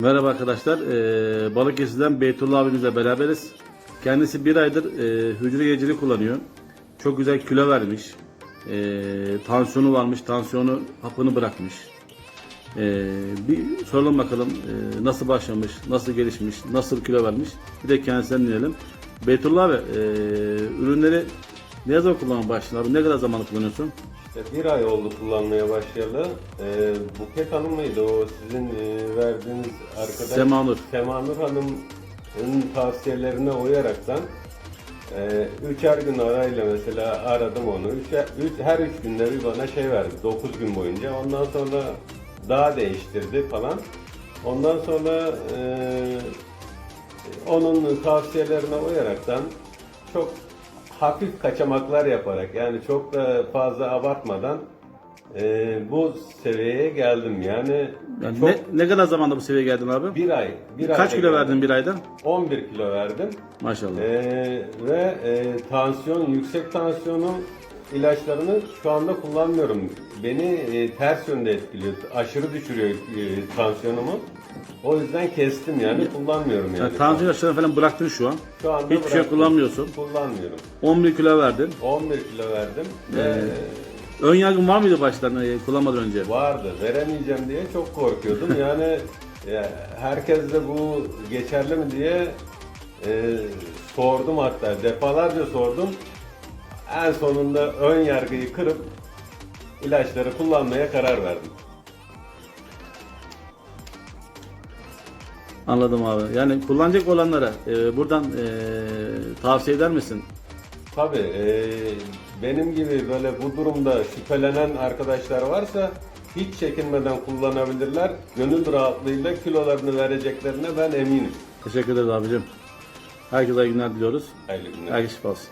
Merhaba arkadaşlar. Ee, Balıkesir'den Beytullah abimizle beraberiz. Kendisi bir aydır e, hücre geceli kullanıyor. Çok güzel kilo vermiş. Ee, tansiyonu varmış. Tansiyonu hapını bırakmış. Ee, bir soralım bakalım e, nasıl başlamış, nasıl gelişmiş, nasıl kilo vermiş. Bir de kendisinden dinleyelim. Beytullah abi e, ürünleri ne zaman kullanmaya başladın abi? Ne kadar zamanı kullanıyorsun? İşte bir ay oldu kullanmaya başlayalı. Ee, Buket Hanım mıydı o sizin e, verdiğiniz arkadaş? Semanur. Semanur Hanım'ın tavsiyelerine uyaraktan e, üçer gün arayla mesela aradım onu. Üçer, üç, her üç günde bir bana şey verdi. 9 gün boyunca. Ondan sonra daha değiştirdi falan. Ondan sonra e, onun tavsiyelerine uyaraktan çok hafif kaçamaklar yaparak yani çok da fazla abartmadan e, bu seviyeye geldim. Yani, Yani çok ne, ne kadar zamanda bu seviyeye geldin abi? bir ay. Bir Kaç kilo geldim. verdin bir ayda? 11 kilo verdim. Maşallah. Ee, ve e, tansiyon, yüksek tansiyonun ilaçlarını şu anda kullanmıyorum. Beni e, ters yönde etkiliyor. Aşırı düşürüyor e, tansiyonumu. O yüzden kestim yani kullanmıyorum yani. Yani tansiyon ilaçlarını falan bıraktın şu an. Şu anda Hiçbir şey bıraktım. kullanmıyorsun. Kullanmıyorum. 11 kilo verdin. 11 kilo verdim ve Ön yargın var mıydı baştan e, kullanmadan önce? vardı. Veremeyeceğim diye çok korkuyordum. Yani e, herkes de bu geçerli mi diye e, sordum hatta defalarca sordum. En sonunda ön yargıyı kırıp ilaçları kullanmaya karar verdim. Anladım abi. Yani kullanacak olanlara e, buradan e, tavsiye eder misin? Tabii e, benim gibi böyle bu durumda şüphelenen arkadaşlar varsa hiç çekinmeden kullanabilirler. Gönül rahatlığıyla kilolarını vereceklerine ben eminim. Teşekkür ederiz abicim. Herkese iyi günler diliyoruz. Hayırlı günler. Herkese şifa olsun.